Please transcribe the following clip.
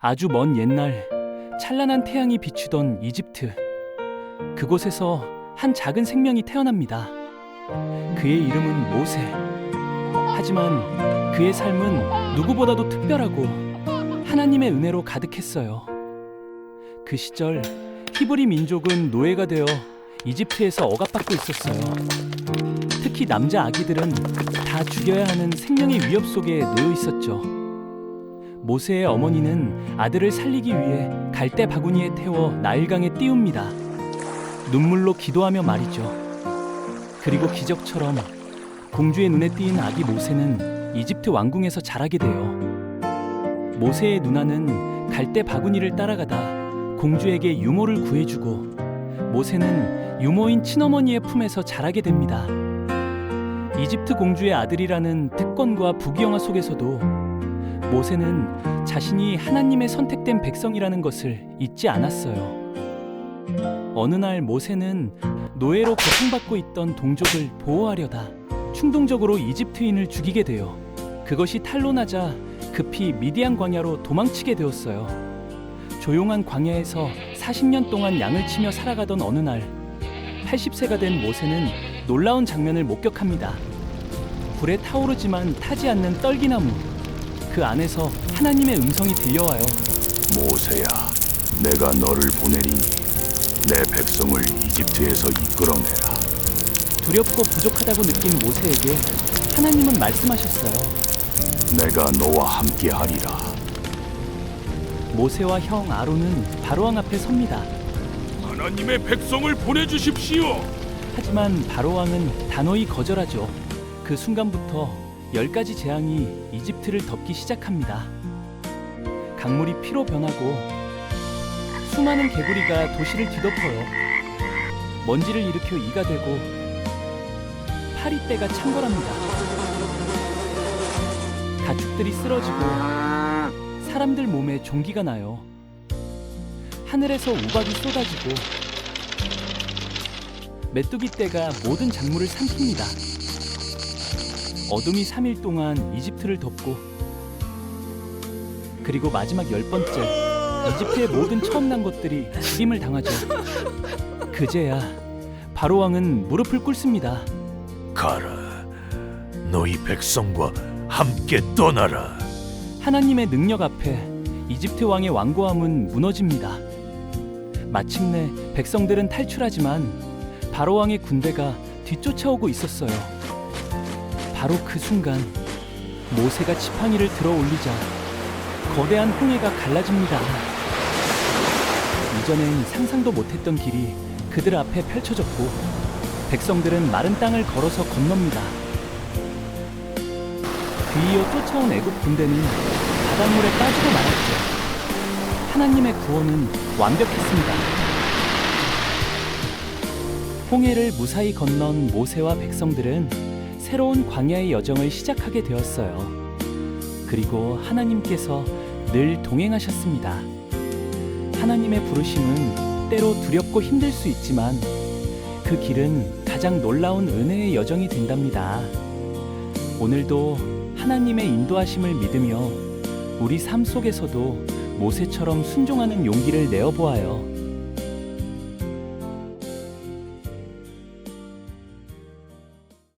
아주 먼 옛날 찬란한 태양이 비추던 이집트. 그곳에서 한 작은 생명이 태어납니다. 그의 이름은 모세. 하지만 그의 삶은 누구보다도 특별하고 하나님의 은혜로 가득했어요. 그 시절 히브리 민족은 노예가 되어 이집트에서 억압받고 있었어요. 특히 남자 아기들은 다 죽여야 하는 생명의 위협 속에 놓여 있었죠. 모세의 어머니는 아들을 살리기 위해 갈대 바구니에 태워 나일강에 띄웁니다. 눈물로 기도하며 말이죠. 그리고 기적처럼 공주의 눈에 띄인 아기 모세는 이집트 왕궁에서 자라게 돼요. 모세의 누나는 갈대 바구니를 따라가다 공주에게 유모를 구해주고 모세는 유모인 친어머니의 품에서 자라게 됩니다. 이집트 공주의 아들이라는 특권과 부귀영화 속에서도 모세는 자신이 하나님의 선택된 백성이라는 것을 잊지 않았어요. 어느 날 모세는 노예로 고통받고 있던 동족을 보호하려다 충동적으로 이집트인을 죽이게 돼요. 그것이 탄로나자 급히 미디안 광야로 도망치게 되었어요. 조용한 광야에서 40년 동안 양을 치며 살아가던 어느 날 80세가 된 모세는 놀라운 장면을 목격합니다. 불에 타오르지만 타지 않는 떨기나무. 그 안에서 하나님의 음성이 들려와요. 모세야, 내가 너를 보내리니 내 백성을 이집트에서 이끌어내라. 두렵고 부족하다고 느낀 모세에게 하나님은 말씀하셨어요. 내가 너와 함께 하리라. 모세와 형 아론은 바로왕 앞에 섭니다. 하나님의 백성을 보내주십시오. 하지만 바로왕은 단호히 거절하죠. 그 순간부터 열 가지 재앙이 이집트를 덮기 시작합니다. 강물이 피로 변하고 수많은 개구리가 도시를 뒤덮어요. 먼지를 일으켜 이가 되고 파리떼가 창궐합니다. 가축들이 쓰러지고 사람들 몸에 종기가 나요. 하늘에서 우박이 쏟아지고 메뚜기 떼가 모든 작물을 삼킵니다. 어둠이 3일 동안 이집트를 덮고 그리고 마지막 열 번째 이집트의 모든 처음 난 것들이 죽임을 당하죠. 그제야 바로 왕은 무릎을 꿇습니다. 가라, 너희 백성과 함께 떠나라. 하나님의 능력 앞에 이집트 왕의 완고함은 무너집니다. 마침내 백성들은 탈출하지만 바로 왕의 군대가 뒤쫓아오고 있었어요. 바로 그 순간 모세가 지팡이를 들어 올리자 거대한 홍해가 갈라집니다. 이전엔 상상도 못했던 길이 그들 앞에 펼쳐졌고 백성들은 마른 땅을 걸어서 건넙니다. 뒤이어 쫓아온 애굽 군대는 바닷물에 빠지고 말았죠. 하나님의 구원은 완벽했습니다. 홍해를 무사히 건넌 모세와 백성들은 새로운 광야의 여정을 시작하게 되었어요. 그리고 하나님께서 늘 동행하셨습니다. 하나님의 부르심은 때로 두렵고 힘들 수 있지만 그 길은 가장 놀라운 은혜의 여정이 된답니다. 오늘도 하나님의 인도하심을 믿으며 우리 삶 속에서도 모세처럼 순종하는 용기를 내어 보아요.